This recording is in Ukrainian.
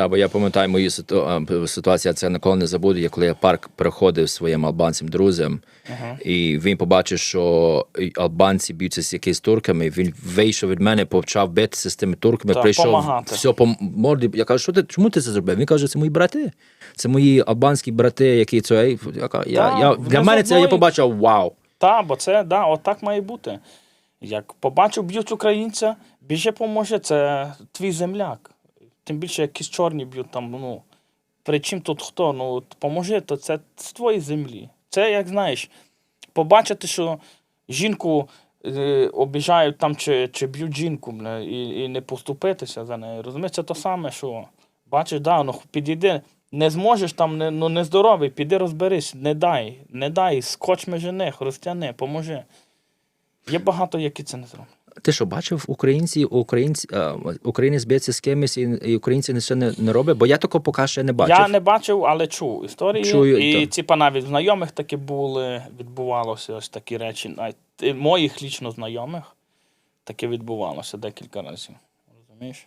Та, бо я пам'ятаю мою ситу... ситуацію, я це ніколи не забуду, я коли я парк приходив своїм албанцем друзям, і він побачив, що албанці б'ються з якимись турками. Він вийшов від мене, почав битися з тими турками, Так, прийшов помагати. все по морді. Я кажу, що ти чому ти це зробив? Він каже, це мої брати. Це мої албанські брати, які це. Я, я, Так, я, для мене це я побачив вау. Та, бо це да, отак має бути. Як побачив, б'ють українця, біжи поможе, це твій земляк. Тим більше якісь чорні б'ють там, ну. При чим тут хто? Ну, поможи, то це з твоєї землі. Це, як знаєш, побачити, що жінку е, обіжають там чи, чи б'ють жінку, бля, і, і не поступитися за нею. Розумієш, це то саме, що бачиш, да, ну підійди, не зможеш там, не, ну нездоровий, піди розберись, не дай, не дай, скоч межи них, розтяни, поможи. Є багато, які це не зроблять. Ти що бачив українці, українці, а, українець б'ється з кимось і, українці не не, не роблять? Бо я такого поки ще не бачив. Я не бачив, але чув історії. Чую, і ці навіть знайомих такі були, відбувалося ось такі речі. Моїх лічно знайомих таке відбувалося декілька разів. Розумієш?